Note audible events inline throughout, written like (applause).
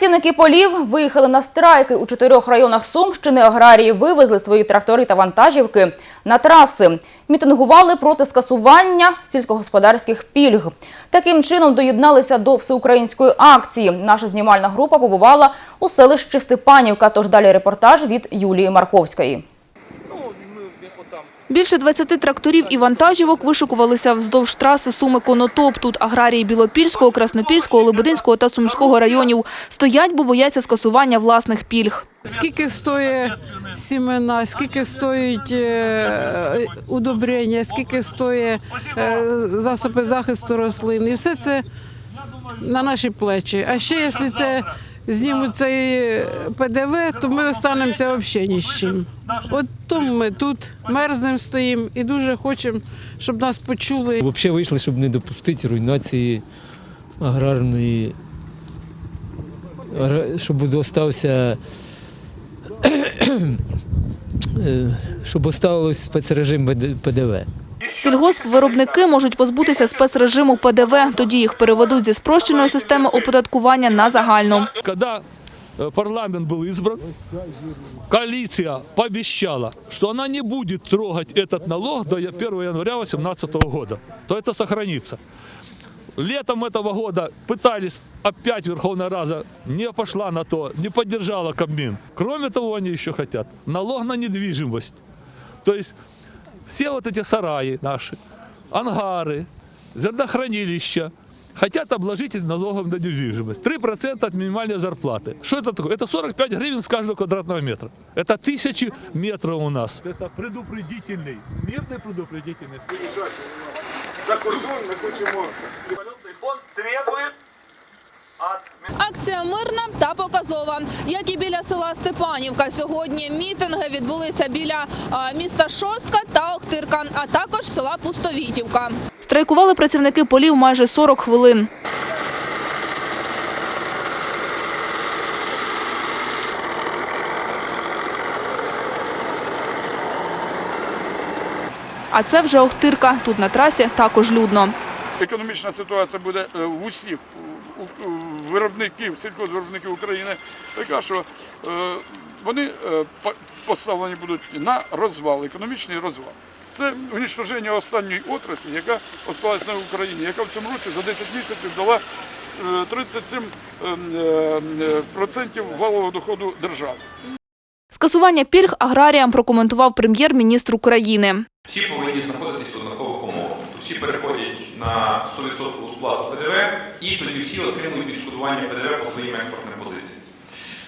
Працівники полів виїхали на страйки у чотирьох районах Сумщини. Аграрії вивезли свої трактори та вантажівки на траси. Мітингували проти скасування сільськогосподарських пільг. Таким чином доєдналися до всеукраїнської акції. Наша знімальна група побувала у селищі Степанівка. Тож далі репортаж від Юлії Марковської. Більше 20 тракторів і вантажівок вишикувалися вздовж траси Суми-Конотоп. Тут аграрії Білопільського, Краснопільського, Лебединського та Сумського районів стоять, бо бояться скасування власних пільг. Скільки стоїть сімена, скільки стоїть е, удобрення, скільки стоїть е, засоби захисту рослин. І все це на наші плечі. А ще якщо це знімуть цей ПДВ, то ми останемося взагалі ні з чим. От тому ми тут мерзнем стоїмо і дуже хочемо, щоб нас почули. Взагалі вийшли, щоб не допустити руйнації аграрної, щоб остався, (coughs) е, щоб оставилось спецрежим ПДВ. Сільгоспвиробники можуть позбутися спецрежиму ПДВ. Тоді їх переведуть зі спрощеної системи оподаткування на загальну. Когда э, парламент был избран, коалиция пообещала, что она не будет трогать этот налог до 1 января 2018 года, то это сохранится. Летом этого года пытались опять Верховная Рада, не пошла на то, не поддержала Кабмин. Кроме того, они еще хотят налог на недвижимость. То есть все вот эти сараи наши, ангары, зернохранилища хотят обложить налогом на недвижимость. 3% от минимальной зарплаты. Что это такое? Это 45 гривен с каждого квадратного метра. Это тысячи метров у нас. Это предупредительный, мирный предупредительный. за кордон ми хочемо валютний фонд требує от Акція мирна та показова. Як і біля села Степанівка, сьогодні мітинги відбулися біля міста Шостка та Охтирка, а також села Пустовітівка. Страйкували працівники полів майже 40 хвилин. А це вже Охтирка. Тут на трасі також людно. економічна ситуація буде е, в усіх виробників, сільхозвиробників України така, що е, вони е, поставлені будуть на розвал, економічний розвал. Це уничтоження останньої отраслі, яка осталась на Україні, яка в цьому році за 10 місяців дала е, 37 е, е, валового доходу держави. Скасування пільг аграріям прокоментував прем'єр-міністр України. Всі повинні знаходитися в однакових умовах. Тобто всі переходять на 100% сплату ПДВ і тоді всі отримують відшкодування ПДВ по своїм експортним позиціям.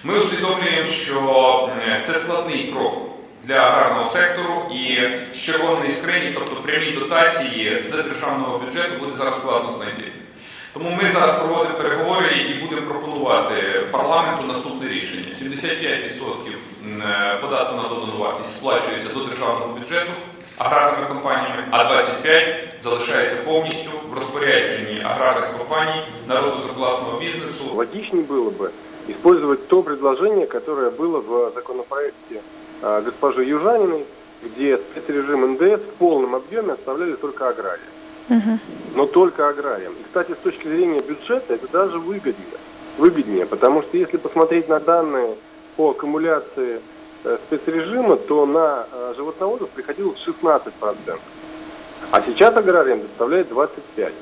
Ми усвідомлюємо, що це складний крок для аграрного сектору і з червоної скрині, тобто прямі дотації з державного бюджету буде зараз складно знайти. Тому ми зараз проводимо переговори і будемо пропонувати парламенту наступне рішення. 75% м, податку на додану вартість сплачується до державного бюджету аграрними компаніями, а 25% залишається повністю в розпорядженні аграрних компаній на розвиток власного бізнесу. Логичнее было бы использовать то предложение, которое было в законопроекте э, госпожи Южаниной, где спецрежим НДС в полном объеме оставляли только аграрии. Но только аграриям. И, кстати, с точки зрения бюджета это даже выгоднее. Выгоднее, потому что если посмотреть на данные по аккумуляции э, спецрежима, то на э, животноводов приходилось 16%. А сейчас аграриям доставляет 25%.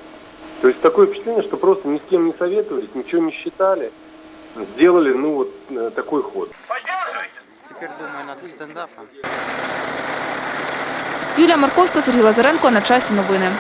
То есть такое впечатление, что просто ни с кем не советовались, ничего не считали, сделали, ну, вот э, такой ход. Теперь думаю над стендапом. Юлія Марковська, Сергій Лазаренко. На часі новини.